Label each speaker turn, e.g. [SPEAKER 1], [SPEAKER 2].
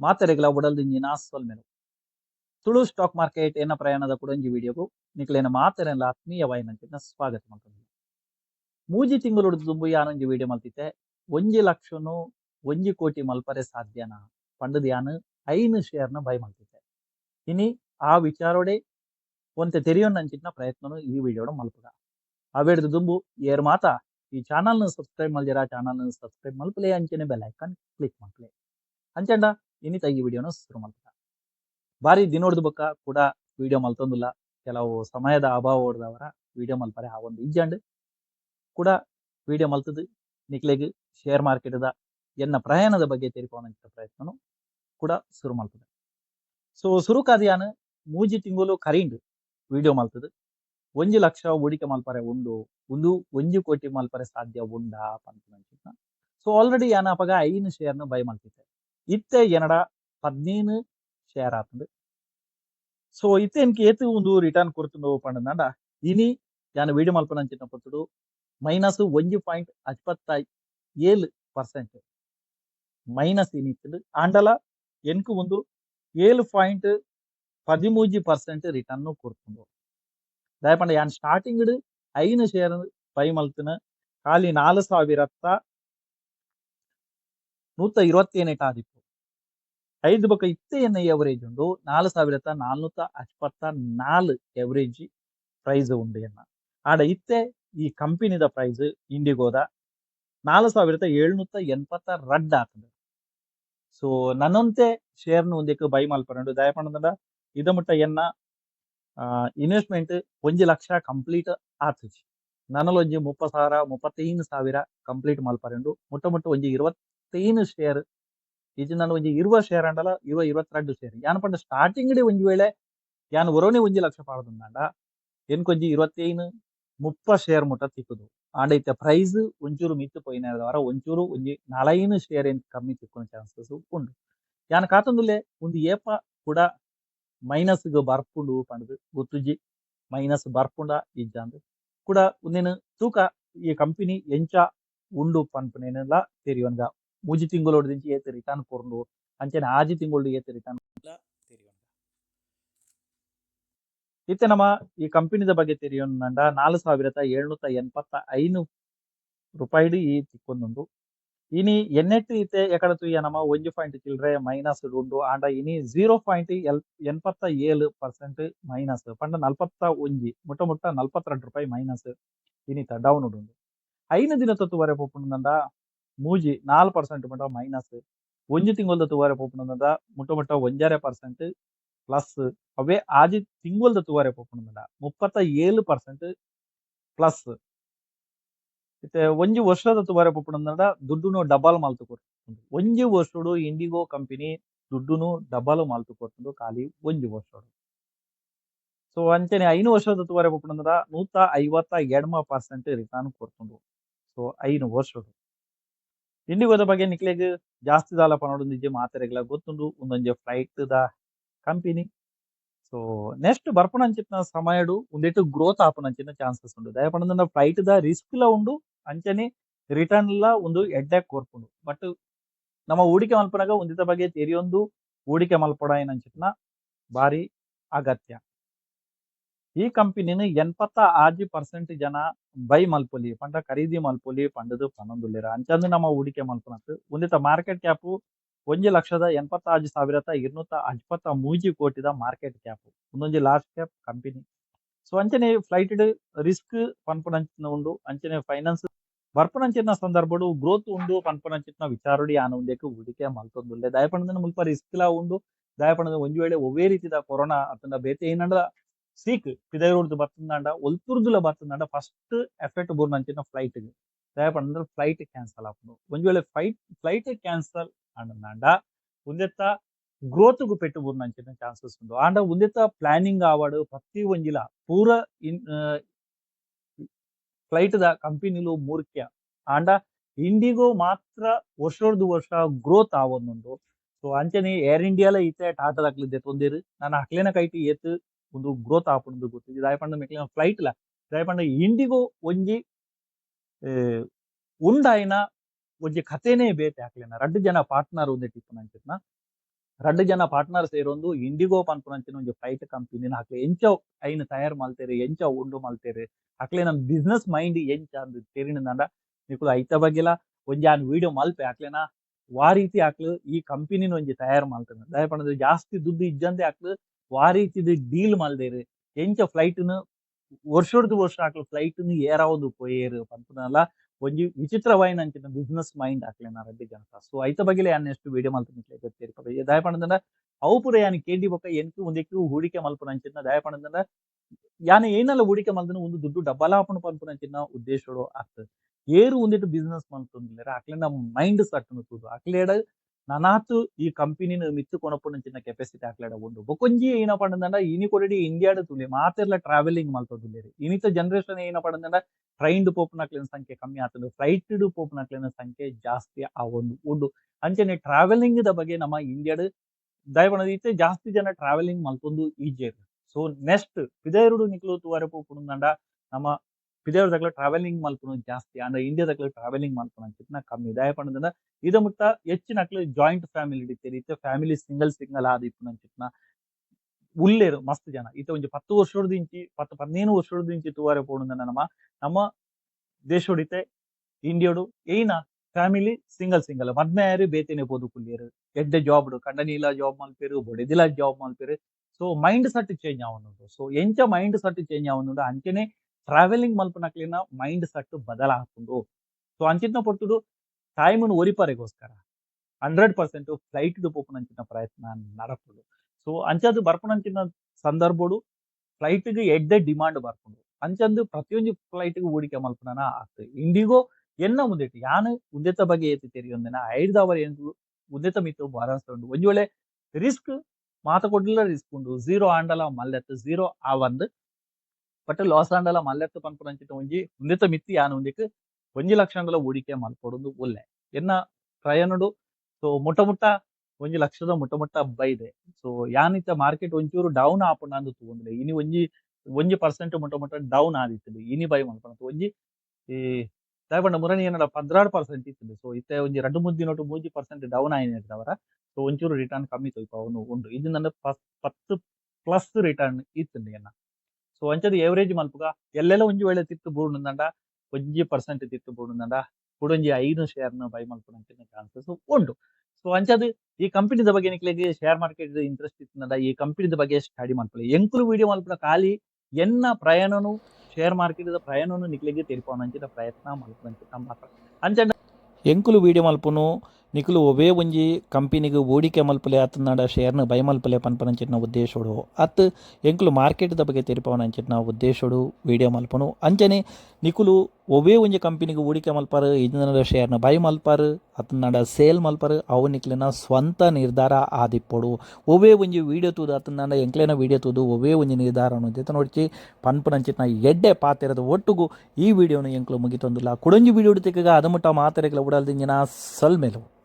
[SPEAKER 1] ಮಾತೆರೆಗ್ಲ ಒಡಲ್ದಿಂಜಿ ನಾಸ್ವಲ್ ಮೆನು ತುಳು ಸ್ಟಾಕ್ ಮಾರ್ಕೆಟ್ ಏನ ಪ್ರಯಾಣದ ಕುಡಂಜಿ ವಿಡಿಯೋಗು ನಿಕ್ಲೇನ ಮಾತೆರೆಲ್ಲ ಆತ್ಮೀಯವಾಯಿನಂಚಿನ ಸ್ವಾಗತ ಮಾಡ್ತೀನಿ ಮೂಜಿ ತಿಂಗಳು ದುಂಬು ಯಾನೊಂಜಿ ವಿಡಿಯೋ ಮಲ್ತಿತ್ತೆ. ಒಂಜಿ ಲಕ್ಷನು, ಒಂಜಿ ಕೋಟಿ ಮಲ್ಪರೆ ಸಾಧ್ಯನ? ಪಂಡದ ಯಾನು ಐನು ಶೇರ್ನ ಬೈ ಮಲ್ತಿತ್ತೆ. ಇನಿ ಆ ವಿಚಾರೋಡೆ ಒಂತೆ ತೆರೆಯೋನಂಚಿನ ಪ್ರಯತ್ನನು ಈ ವಿಡಿಯೋಡ ಮಲ್ಪುಗ ಅವೇಡ್ದು ದುಂಬು ಏರ್ ಮಾತ, ಈ ಚಾನಲ್ನ ಸಬ್ಸ್ಕ್ರೈಬ್ ಮಲ್ದಿರ, ಚಾನಲ್ನ ಸಬ್ಸ್ಕ್ರೈಬ್ ಮಲ್ಪಲೆ ಅಂಚನೆ ಬೆಲ್ ಐಕಾನ್ ಕ್ಲಿಕ್ ಮಾಡ್ಲೆ ಅಂಚಂಡ ಈ ವಿಡಿಯೋನ ಶುರು ಮಾಡ್ತಾರೆ ಬಾರಿ ದಿನೋಡ್ದು ಬಕ್ಕ ಕೂಡ ವಿಡಿಯೋ ಮಲ್ತೊಂದಿಲ್ಲ ಕೆಲವು ಸಮಯದ ಅಭಾವ ಹೊಡೆದವರ ವಿಡಿಯೋ ಮಲ್ಪರೆ ಆ ಒಂದು ಇಜ್ಜಂಡ್ ಕೂಡ ವಿಡಿಯೋ ಮಲ್ತದು ನಿಕ್ಲೆಗ್ ಶೇರ್ ಮಾರ್ಕೆಟ್ದ ಎನ್ನ ಪ್ರಯಾಣದ ಬಗ್ಗೆ ತೆರಿಕೊಂಡಂತ ಪ್ರಯತ್ನನು ಕೂಡ ಶುರು ಮಾಡ್ತದೆ ಸೊ ಶುರು ಕಾದಿಯಾನ ಮೂಜಿ ತಿಂಗಳು ಕರಿಂಡ್ ವಿಡಿಯೋ ಮಲ್ತದು ಒಂಜಿ ಲಕ್ಷ ಹೂಡಿಕೆ ಮಲ್ಪರೆ ಉಂಡು, ಒಂದು, ಒಂಜಿ ಕೋಟಿ ಮಲ್ಪರೆ ಸಾಧ್ಯ ಉಂಡಾ ಅಂತ ಸೊ ಆಲ್ರೆಡಿ ಯಾನ ಅಪಗ ಐನು ಶೇರ್ನ ಬೈ ಮಲ್ತಿದ್ದೆ ಇತ್ತೆ ಎನಡ ಪದ್ನೀನು ಶೇರ್ ಆತಂದು ಸೊ ಇತ್ತೆ ಎನ್ಕೆ ಏತು ಒಂದು ರಿಟರ್ನ್ ಕೊಡ್ತುಂಡು ಪಂಡಂಡ ಇನಿ ಯಾನ ವಿಡಿಯೋ ಮಲ್ಪನಂಚಿನ ಪೊತ್ತುಡು ಮೈನಸ್ ಒಂಜಿ ಪಾಯಿಂಟ್ ಹಚ್ಪತ್ತ ಏಳು ಪರ್ಸೆಂಟ್ ಮೈನಸ್ ಇನಿತ್ತುಡು ಆಂಡಲ ಎನ್ಕು ಒಂದು ಏಳು ಪಾಯಿಂಟ್ ಪದಿಮೂಜಿ ಪರ್ಸೆಂಟ್ ರಿಟರ್ನ್ ಕೊಡ್ತುಂಡು ದಯಪಂಡ ಯಾನ್ ಸ್ಟಾರ್ಟಿಂಗ್ ಐನು ಶೇರ್ ಬೈ ಮಲ್ತಿನ ಖಾಲಿ ನಾಲು ಸಾವಿರತ್ತ ನೂತ ಇರುವತ್ತೇನೆಟ್ ಆದಿತ್ತು ಐದು ಬೊಕ ಇತ್ತೆ ಎನ್ನ ಎವರೇಜ್ ಉಂಡು. ನಾಲು ಸಾವಿರದ ನಾಲ್ನೂತ ಅಚ್ಪತ್ತ ನಾಲ್ ಎವರೇಜ್ ಪ್ರೈಸ್ ಉಂಡು ಎನ್ನ ಆಡ ಇತ್ತೆ ಈ ಕಂಪನಿದ ಪ್ರೈಸ್ ಇಂಡಿಗೋದ ನಾಲ್ ಸಾವಿರದ ಏಳ್ನೂತ ಎನ್ಪತ್ತ ರಡ್ ಆಗ್ತದೆ ಸೊ ನನ್ನಂತೆ ಶೇರ್ನ ಒಂದಕ್ಕೆ ಬೈ ಮಲ್ಪರಂಡು ದಯಪಂಡ ಇದ ಮುಟ್ಟ ಎನ್ನ ಇನ್ವೆಸ್ಟ್ಮೆಂಟ್ ಒಂಜಿ ಲಕ್ಷ ಕಂಪ್ಲೀಟ್ ಆತುಜಿ ನನ್ನಲ್ ಒಂಜಿ ಮುಪ್ಪ ಸಾವಿರ ಮುಪ್ಪತ್ತೈನು ಸಾವಿರ ಕಂಪ್ಲೀಟ್ ಮಲ್ಪರೆಂಡು ಮುಟ್ಟ ಮುಟ್ಟ ಒಂಜಿ ಇರುವತ್ತೈನು ಶೇರ್ ಇದು ನಾನು ಒಂಜಿ ಇರುವ ಶೇರ್ ಅಂಡಲ ಇವ ಇರುವತ್ತೆರಡು ಶೇರ್ ಯಾನ್ ಪಂಡ ಸ್ಟಾರ್ಟಿಂಗ್ ಡೆ ಒಂಜಿ ವೇಳೆ ಯಾನ್ ಒರೋನೆ ಒಂಜಿ ಲಕ್ಷ ಪಾಡ್ದುಂಡ ಎನ್ಕೊಂಜಿ ಇರುವತ್ತೈನು ಮುಪ್ಪ ಶೇರ್ ಮುಟ್ಟ ತಿಕ್ಕುದು ಆಂಡೈತೆ ಪ್ರೈಸ್ ಒಂಚೂರು ಮಿತ್ತು ಪೋಯಿನವರ ಒಂಚೂರು ಒಂಜಿ ನಲೈನು ಶೇರ್ ಏನ್ ಕಮ್ಮಿ ತಿಕ್ಕುನ ಚಾನ್ಸಸ್ ಉಂಡು ಯಾನ್ ಕಾತೊಂದುಲ್ಲೆ ಒಂದು ಏಪ ಕೂಡ ಮೈನಸ್ ಬರ್ಪುಂಡು ಪಂಡದು ಗೊತ್ತುಜಿ ಮೈನಸ್ ಬರ್ಪುಂಡ ಇಜ್ಜಂದು ಕೂಡ ಒಂದೇನು ತೂಕ ಈ ಕಂಪನಿ ಎಂಚ ಉಂಡು ಪನ್ಪನೇನೆಲ್ಲ ತೆರಿಯೋನ್ಗ ಮೂಜಿ ತಿಂಗಳು ಹೊಡೆದಿಂಚಿ ಏತ್ ರಿಟರ್ನ್ ಕೊರ್ಂಡು ಅಂಚನೆ ಆಜಿ ತಿಂಗಳು ಏತ್ ರಿಟರ್ನ್ ಇತ್ತೆ ನಮ್ಮ ಈ ಕಂಪನಿದ ಬಗ್ಗೆ ತೆರಿಯೋನಂಡ ನಾಲ್ಕು ಸಾವಿರದ ಏಳ್ನೂತ ಎನ್ಪತ್ತ ಐನು ರೂಪಾಯಿಡು ಈ ತಿಕ್ಕೊಂದುಂಡು ಇನಿ ಎನ್ನೆಟ್ಟು ಇತ್ತೆ ಎಕಡ ತುಯ್ಯ ನಮ್ಮ ಒಂಜಿ ಪಾಯಿಂಟ್ ಚಿಲ್ಲರೆ ಮೈನಸ್ ಉಂಡು ಆಂಡ ಇನಿ ಜೀರೋ ಪಾಯಿಂಟ್ ಎಲ್ ಎನ್ಪತ್ತ ಏಳು ಪರ್ಸೆಂಟ್ ಮೈನಸ್ ಪಂಡ ನಲ್ಪತ್ತ ಒಂಜಿ ಮುಟ್ಟ ಮುಟ್ಟ ನಲ್ಪತ್ತೆರಡು ರೂಪಾಯಿ ಮೈನಸ್ ಇನಿತ ಡೌನ್ ಉಂಡು ಐನು ದಿನ ತತ್ತುವರೆ ಪೋಪುಂಡ ಮೂಜಿ ನಾಲ್ ಪರ್ಸೆಂಟ್ ಮುಟ್ಟ ಮೈನಸ್ ಒಂಜಿ ತಿಂಗಳದ ತುವರೆ ಪೋಪುಂಡ ಮುಟ್ಟ ಮುಟ್ಟ ಒಂಜಾರೆ ಪರ್ಸೆಂಟ್ ಪ್ಲಸ್ ಅವೇ ಆಜಿ ತಿಂಗಳದ ತುವರೆ ಪೋಪುಂಡ ಮುಪ್ಪತ್ತ ಏಳು ಪರ್ಸೆಂಟ್ ಪ್ಲಸ್ ಇತ್ತೆ ಒಂಜಿ ವರ್ಷದ ತುವರೆ ಪೋಪುಂಡ ದುಡ್ಡುನು ಡಬಲ್ ಮಾಲ್ತು ಕೊಡ್ತುಂಡು ಒಂಜಿ ವರ್ಷಡು ಇಂಡಿಗೋ ಕಂಪನಿ ದುಡ್ಡುನು ಡಬಲ್ ಮಾಲ್ತು ಕೊಡ್ತುಂಡು ಖಾಲಿ ಒಂಜಿ ವರ್ಷಡು. ಸೊ ಅಂಚನೆ ಐನು ವರ್ಷದ ತುವರೆ ಪೋಪುಂಡ ನೂತ ಐವತ್ತ ಎಡ್ಮ ಪರ್ಸೆಂಟ್ ರಿಟರ್ನ್ ಕೊಡ್ತುಂಡು ಸೊ ಐನು ವರ್ಷಡು. ಇಂಡಿಗೋದ ಬಗ್ಗೆ ನಿಕ್ಲೆಗ್ ಜಾಸ್ತಿ ದಾಲ ಪನೋಡು ನಿಜ ಮಾತೆರೆಗ್ಲ ಗೊತ್ತುಂಡು ಒಂದೊಂಜಿ ಫ್ಲೈಟ್ ದ ಕಂಪನಿ ಸೊ ನೆಕ್ಸ್ಟ್ ಬರ್ಪುನಂಚಿನ ಸಮಯಡು ಒಂದಿಟ್ಟು ಗ್ರೋತ್ ಆಪುನಂಚಿನ ಚಾನ್ಸಸ್ ಉಂಡು ದಯಪಂಡ ಫ್ಲೈಟ್ ದ ರಿಸ್ಕ್ ಲ ಉಂಡು ಅಂಚನೆ ರಿಟರ್ನ್ ಲ ಒಂದು ಎಡ್ಡೆ ಕೋರ್ಪುಂಡು ಬಟ್ ನಮ್ಮ ಹೂಡಿಕೆ ಮಲ್ಪನಾಗ ಒಂದಿತ ಬಗ್ಗೆ ತೆರಿಯೊಂದು ಹೂಡಿಕೆ ಮಲ್ಪಡ ಏನಂಚಿನ ಬಾರಿ ಅಗತ್ಯ ಈ కంపెనీని ఎన్పత్త ಆಜಿ ಪರ್ಸೆಂಟ್ ಜನ ಬೈ ಮಲ್ಪೊಲಿ, ಪಂಡ ಖರೀದಿ ಮಲ್ಪೊಲಿ, ಪಂಡದು ಪನ್ನೊಂದುಲ್ಲೆರ ಅಂಚಂದು ನಮ್ಮ ಹೂಡಿಕೆ ಮಲ್ಪನತ್ತು ಉಂದಿತ ಮಾರ್ಕೆಟ್ ಕ್ಯಾಪು ಒಂಜಿ ಲಕ್ಷದ ಎನ್ಪತ್ತಾರು ಸಾವಿರದ ಇನ್ನೂತ ಹತ್ಪತ್ತ ಮೂಜಿ ಕೋಟಿದ ಮಾರ್ಕೆಟ್ ಕ್ಯಾಪ್ ಉಂದೊಂಜಿ ಲಾಸ್ಟ್ ಕ್ಯಾಪ್ ಕಂಪನಿ ಸೊ ಅಂಚನೆ ಫ್ಲೈಟೆಡ್ ರಿಸ್ಕ್ ಪನ್ಪುನಂಚಿನ ಉಂಡು, ಅಂಚನೆ ಫೈನಾನ್ಸ್ ಬರ್ಪನಂಚಿನ ಸಂದರ್ಭಡು ಗ್ರೋತ್ ಉಂಡು ಪನ್ಪನಂಚಿನ ವಿಚಾರಡಿ ಆನ ಉಂದೆಕ್ ಹೂಡಿಕೆ ಮಲ್ತೊಂದುಲ್ಲೆ ದಯಪಣದ ಮುಲ್ಪ ರಿಸ್ಕ್ ಲಾ ಉಂಡು ದಯಪಣದ ಒಂಜಿ ವೇಳೆ ಒವೇ ರೀತಿದ ಕೊರೋನಾ ಅತಂಡ ಬೇತೆ ಏನಂಡ seek ಪಿದೈರೋಡ್ದು ಬರ್ತಂದಾಂಡ ಒಲ್ತುರ್ದುಲ ಬರ್ತಂದಾಂಡ first effect ಬೂರ್ನಂಚಿನ flight ದಯಪಂಡ flight cancel ಆಪುಂಡು ಒಂಜಿ ವೇಳೆ ಫ್ಲೈಟ್ ಫ್ಲೈಟ್ ಕ್ಯಾನ್ಸಲ್ ಅಂಡ ಉಂದೆತ್ತ ಗ್ರೋತ್ gu పెట్టు బుర్నంచిన ಚಾನ್ಸಸ್ ಉಂಡು ಆಂಡ ಉಂದೆತ್ತ ಪ್ಲಾನಿಂಗ್ ಆವಡ್ ಪ್ರತಿ ಒಂಜಿಲ ಪೂರ ಇನ್ ಫ್ಲೈಟ್ ದ ಕಂಪನಿಲು ಮೂರ್ಖ್ಯ ಆಂಡ ಇಂಡಿಗೋ ಮಾತ್ರ ವರ್ಷೋರ್ದು ವರ್ಷ ಗ್ರೋತ್ ಆವೊಂದುಂಡು ಸೊ ಅಂಚನೆ ಏರ್ ಇಂಡಿಯಾಲ ಈತೆ ಟಾಟಾ ದಕ್ಲಿದ್ದೆ ತೊಂದೇರು ನಾನು ಅಕ್ಲೆನ ಕೈಟಿ ಏತ್ ಒಂದು ಗ್ರೋತ್ ಆಪುಂಡು ಗೊತ್ತಿದೆ ದಾಯಪಂಡ ಮೆಕ್ಲಿನ ಫ್ಲೈಟ್ ಲ ದಾಯಪಂಡ ಇಂಡಿಗೋ ಒಂಜಿ ಉಂಡಾಯಿನ ಒಂಜಿ ಕಥೆನೇ ಬೇತೆ ಹಾಕ್ಲೆನ. ರಡ್ಡು ಜನ ಪಾರ್ಟ್ನರ್ ಉಂದೆ ಟಿಪ್ಪುನಂಚಿತ್ನ ರಡ್ಡ್ ಜನ ಪಾರ್ಟ್ನರ್ ಸೇರೊಂದು ಇಂಡಿಗೋ ಪನ್ಪುನಂಚಿನ ಒಂಜಿ ಫ್ಲೈಟ್ ಕಂಪನಿನ ಅಕ್ಲೆ ಎಂಚ ಐನ್ ತಯಾರು ಮಲ್ತೆರ್, ಎಂಚ ಉಂಡು ಮಲ್ತೆರ್. ಅಕ್ಲೆ ನಮ್ ಬಿಸ್ನೆಸ್ ಮೈಂಡ್ ಎಂಚ ಅಂದ್ ತೆರಿನಿಂದ ನಿಕುಲು ಐತ ಬಗೆಲ ಒಂಜಿ ಆನ್ ವಿಡಿಯೋ ಮಲ್ಪೆ ಅಕ್ಲೆನ ವಾ ರೀತಿ ಅಕ್ಲು ಈ ಕಂಪನಿನ ಒಂಜಿ ತಯಾರು ಮಲ್ತನ. ದಾಯೆ ಪಂಡದ ಜಾಸ್ತಿ ದುಡ್ಡು ಇಜ್ಜಂದೆ ಅಕ್ಲು ರೀತಿಡ್ ಡೀಲ್ ಮಲ್ದೆರ್. ಎಂಚ ಫ್ಲೈಟ್ನ್ ವರ್ಷದ ವರ್ಷ ಅಕ್ಲು ಫ್ಲೈಟ್ನ್ ಏರಾವದು ಪೋಯೆರ್ ಪನ್ಪುನಲ ಒಂಜಿ ವಿಚಿತ್ರವಾಯಿನಂಚಿನ ಬಿಸ್ನೆಸ್ ಮೈಂಡ್ ಅಕ್ಲೆನ ರಡ್ಡ್ ಜನತ. ಸೊ, ಐತ ಬಗೆಲೆ ಯಾನ್ ಎಷ್ಟು ವಿಡಿಯೋ ಮಲ್ತುನಿಕ್ಲೆ ಗೊತ್ತೇರಿ ದಾಯೆ ಪಂಡದ ಅವು ಪೂರ ಯಾನ್ ಕೇಂಡಿ ಬೊಕ ಎಂಕು ಒಂದೆಕ್ಕು ಹೂಡಿಕೆ ಮಲ್ಪುನಂಚಿನ ದಾಯೆ ಪಂಡದ ಯಾನ್ ಏನಲ್ಲ ಹೂಡಿಕೆ ಮಲ್ದನ ಒಂದು ದುಡ್ಡು ಡಬ್ಬಲ ಆಪುಂಡು ಪನ್ಪುನಂಚಿನ ಉದ್ದೇಶೋಡು ಆಗ್ತದೆ. ಏರು ಒಂದಿಟ್ಟು ಬಿಸ್ನೆಸ್ ಮಲ್ತೊಂದಿಲ್ಲೆರ ಅಕ್ಲೆನ ಮೈಂಡ್ ಸಟ್ಟುನು ತೂದು. ನನಾತು ಈ ಕಂಪನಿನ ಮಿತ್ತು ಕೊನಪುನಂಚಿನ ಕೆಪಾಸಿಟಿ ಅಕ್ಲೆಡ ಉಂಡು ಬೊಕೊಂಜಿ ಏನ ಪಂಡದಂಡ ಇನಿ ಕೊರಡಿ ಇಂಡಿಯಾಡ್ ತುಲಿ, ಮಾತೆರ್ಲ ಟ್ರಾವೆಲಿಂಗ್ ಮಲ್ತೊಂದುಲ್ಲೆರ್ ಇನಿತ ಜನರೇಷನ್ ಏನ ಪಂಡದಂಡ ಟ್ರೈನ್ಡ್ ಪೋಪುನಕ್ಲೆನ ಸಂಖ್ಯೆ ಕಮ್ಮಿ ಆತುಂಡು ಫ್ಲೈಟ್ಡ್ ಪೋಪುನಕ್ಲೆನ ಸಂಖ್ಯೆ ಜಾಸ್ತಿ ಆವೊಂದು. ಉಂಡು. ಅಂಚನೆ ಟ್ರಾವೆಲಿಂಗ್ ದ ಬಗ್ಗೆ ನಮ್ಮ ಇಂಡಿಯಾಡ್ ದಾಯಪಂಡದ ಇತ್ತೆ ಜಾಸ್ತಿ ಜನ ಟ್ರಾವೆಲಿಂಗ್ ಮಲ್ತೊಂದು ಈಜೆರ್. ಸೊ ನೆಕ್ಸ್ಟ್ ಪಿದೈರುಡು ನಿಕ್ಲು ತುವರೆ ಪೋಪುಂದಂಡ ನಮ್ಮ ಪಿದೈರು ದಕ್ಲ ಟ್ರಾವೆಲಿಂಗ್ ಮಲ್ಪುನು ಜಾಸ್ತಿ, ಅಂದ್ರೆ ಇಂಡಿಯಾ ಟ್ರಾವೆಲಿಂಗ್ ಟ್ರಾವೆಲಿಂಗ್ ಮಲ್ಪುನಂಚಿನ ಕಮ್ಮಿ. ದಾಯ ಪಂಡದ ಇದ ಮುತ್ತ ಹೆಚ್ಚಿನಕ್ಲು ಜಾಯಿಂಟ್ ಫ್ಯಾಮಿಲಿ ಇಡಿತೆರ್ ಇತ್ತೆ ಫ್ಯಾಮಿಲಿ ಸಿಂಗಲ್ ಸಿಂಗಲ್ ಆದ್ ಇಪ್ಪುನಂಚಿನ ಉಲ್ಲೆರ್, ಮಸ್ತ್ ಜನ. ಇತ ಒಂಜಿ ಪತ್ತು ವರ್ಷೋಡ್ದಿಂಚಿ ಪತ್ತು ಪದಿನೇನು ಇಂಚಿ ತೂವರೆ ಪೋಡುಂದನ ನಮ್ಮ ನಮ್ಮ ದೇಶೋಡಿತೆ ಇಂಡಿಯೋಡು ಏನ ಫ್ಯಾಮಿಲಿ ಸಿಂಗಲ್ ಸಿಂಗಲ್ ಮದ್ಮೆ ಯಾರು ಬೇತೆನೆ ಪೋದು ಕುಲ್ಲೆರ್. ಎಡ್ಡೆ ಜಾಬ್ಡು ಕಂಡನೀಲ ಜಾಬ್ ಮಲ್ಪೆರ್ ಬೊಡೆದಿಲ ಜಾಬ್ ಮಲ್ಪೆರ್ ಸೊ ಮೈಂಡ್ ಸಟ್ ಚೇಂಜ್ ಆವೊಂದುಂಡು ಸೊ ಎಂಚ ಮೈಂಡ್ ಸಟ್ ಚೇಂಜ್ ಆವೊಂದುಂಡು ಅಂಚನೆ ಟ್ರಾವೆಲಿಂಗ್ ಮಲ್ಪನಕ್ಲಿನ ಮೈಂಡ್ ಸೆಟ್ ಬದಲ ಹಾಕೊಂಡು ಸೊ ಅಂಚಿನ ಪಡ್ತುಡು ಟೈಮನ್ನು ಒರಿಪರೆಗೋಸ್ಕರ ಹಂಡ್ರೆಡ್ ಪರ್ಸೆಂಟ್ ಫ್ಲೈಟ್ ಪೋಪುನಂಚಿನ ಪ್ರಯತ್ನ ನಡಪುಡು ಸೊ ಅಂಚದು ಬರ್ಪುನಂಚಿನ ಸಂದರ್ಭಡು ಫ್ಲೈಟ್ಗೆ ಎಡ್ಡೆ ಡಿಮಾಂಡ್ ಬರ್ಪುಂಡು. ಅಂಚಂದು ಪ್ರತಿಯೊಂದು ಫ್ಲೈಟ್ಗೆ ಹೂಡಿಕೆ ಮಲ್ಪುನನ ಆಗ್ತದೆ. ಇಂಡಿಗೋ ಎನ್ನ ಮುಂದೆಟ್ ಯಾನ್ ಉಂದೆತ ಬಗ್ಗೆ ಏತಿ ತೆರೆಯೊಂದಿನ ಐದು ಅವರ್ ಎಂದು ಉಂದೆತ ಮಿತ್ತು ಭರವಸೆ ಉಂಡು ಒಂಜಿ ವೇಳೆ ರಿಸ್ಕ್ ಮಾತ ಕೊಡ್ಲಿಲ್ಲ ರಿಸ್ಕ್ ಉಂಡು. ಝೀರೋ ಆಂಡಲ ಮಲ್ಲೆತ್ ಝೀರೋ ಆ ಒಂದ್. ಬಟ್ ಲಾಸ್ ಆಂಡಲ ಮಲ್ಲೆತ್ ಪನ್ಪುನಂಚಿನ ಒಂಜಿ ಉಂದೆತ ಮಿತ್ತಿ ಯಾನ್ ಉಂದೆಕ್ ಒಂಜಿ ಲಕ್ಷ ಆಂಡಲ ಹೂಡಿಕೆ ಮಲ್ಪೊಡೊಂದು ಒಲ್ಲೆ ಎನ್ನ ಪ್ರಯಾಣಡು ಸೊ ಮುಟ್ಟ ಮುಟ್ಟ ಒಂಜಿ ಲಕ್ಷದ ಮುಟ್ಟ ಮುಟ್ಟ ಬೈದೆ ಸೊ ಯಾನಿತ ಮಾರ್ಕೆಟ್ ಒಂಚೂರು ಡೌನ್ ಆಪುಂಡ ಅಂದು ತೂಂದಿಲ್ಲ ಇನಿ ಒಂಜಿ ಒಂಜಿ ಪರ್ಸೆಂಟ್ ಮುಟ್ಟ ಮುಟ್ಟ ಡೌನ್ ಆದಿತ್ತು ಇನಿ ಬೈ ಮಲ್ಪನ ಒಂಜಿ ಈ ದಾಯಪಂಡ ಮುರಣಿ ಏನಡ ಪದ್ರಾರು ಪರ್ಸೆಂಟ್ ಇತ್ತು ಸೊ ಇತ್ತೆ ಒಂಜಿ ರಡ್ಡು ಮುದ್ದಿ ನೋಟು ಮೂಜಿ ಪರ್ಸೆಂಟ್ ಡೌನ್ ಆಯ್ನದವರ ಸೊ ಒಂಚೂರು ರಿಟರ್ನ್ ಕಮ್ಮಿ ತೊಯ್ಪ ಅವನು ಉಂಡು ಇದು ನನ್ನ ಪತ್ತು ಪ್ಲಸ್ ರಿಟರ್ನ್ ಇತ್ತುಂಡು ಎನ್ನ ಸೊ ಅಂಚದ ಏವರೇಜ್ ಮಲ್ಪುಗ, ಎಲ್ಲೆಲ್ಲ ಒಂಜಿ ವೇಳೆ ತಿತ್ತು ಬೂಡುಂದಂಡ ಒಂಜಿ ಪರ್ಸೆಂಟ್ ತಿತ್ತು ಬೂಡುಂದಂಡ ಕುಡೊಂಜಿ ಐದು ಶೇರ್ನ ಬೈ ಮಲ್ಪುನಂಚಿನ ಚಾನ್ಸಸ್ ಉಂಡು ಸೊ ಅಂಚದು ಈ ಕಂಪನಿದ ಬಗ್ಗೆ ನಿಕ್ಲೆಗೆ ಶೇರ್ ಮಾರ್ಕೆಟ್ ಇಂಟ್ರೆಸ್ಟ್ ಇತ್ತಂದ ಈ ಕಂಪನಿದ ಬಗ್ಗೆ ಸ್ಟಡಿ ಮಾಡ್ಕೊಳ್ಳಿ ಎಂಕುಲು ವಿಡಿಯೋ ಮಲ್ಪುನ ಖಾಲಿ, ಎನ್ನ ಪ್ರಯಾಣನು ಶೇರ್ ಮಾರ್ಕೆಟ್ ಪ್ರಯಾಣನು ನಿಕ್ಲೆಗೆ ತೆರಿಪವನಂಚಿನ ಪ್ರಯತ್ನ ಮಲ್ಪುನಂಚಿನ ಮಾತ್ರ. ಅಂಚಂಡ
[SPEAKER 2] ಎಂಕುಲು ವಿಡಿಯೋ ಮಲ್ಪುನು ನಿಕುಲು ಒವೇ ಒಂಜಿ ಕಂಪನಿಗೆ ಹೂಡಿಕೆ ಮಲ್ಪಲೆ ಆತನಾಡ ಶೇರ್ನ ಬೈ ಮಲ್ಪಲೆ ಪನ್ಪನಂಚಿನ ಉದ್ದೇಶೋಡು. ಅತ್ ಎಂಕುಲು ಮಾರ್ಕೆಟ್ದ ಬಗ್ಗೆ ತೆರಿಪವನಂಚಿನ ಉದ್ದೇಶೋಡು ವೀಡಿಯೋ ಮಲ್ಪನು. ಅಂಚನೆ ನಿಕುಲು ಒವೇ ಒಂಜಿ ಕಂಪನಿಗೆ ಹೂಡಿಕೆ ಮಲ್ಪಾರು ಇದನ್ನ ಶೇರ್ನ ಬೈ ಮಲ್ಪಾರು ಅತನಾಡ ಸೇಲ್ ಮಲ್ಪಾರು, ಅವು ನಿಕ್ಲಿನ ಸ್ವಂತ ನಿರ್ಧಾರ ಆದಿಪ್ಪೊಡು. ಒವೇ ಒಂಜಿ ವಿಡಿಯೋ ತೂದು ಅತನಾಡ ಎಂಕ್ಲೆನ ವೀಡಿಯೋ ತೂದು ಒವೇ ಒಂಜಿ ನಿರ್ಧಾರ ಅನ್ನೋದೈತೆ ನೋಡ್ಚಿ ಪನ್ಪನಂಚಿನ ಎಡ್ಡೆ ಪಾತೆರದ ಒಟ್ಟುಗೂ ಈ ವಿಡಿಯೋನ ಎಂಕ್ಲು ಮುಗಿತೊಂದಿಲ್ಲ. ಕುಡೊಂಜಿ ವಿಡಿಯೋ ತೆಗೆಗ ಅದಮುಟ್ಟ ಮಾತೆರೆಗ್ಲ ಉಡಲ್ದಿಂಜಿನ ಸಲ್ಮೆಲು.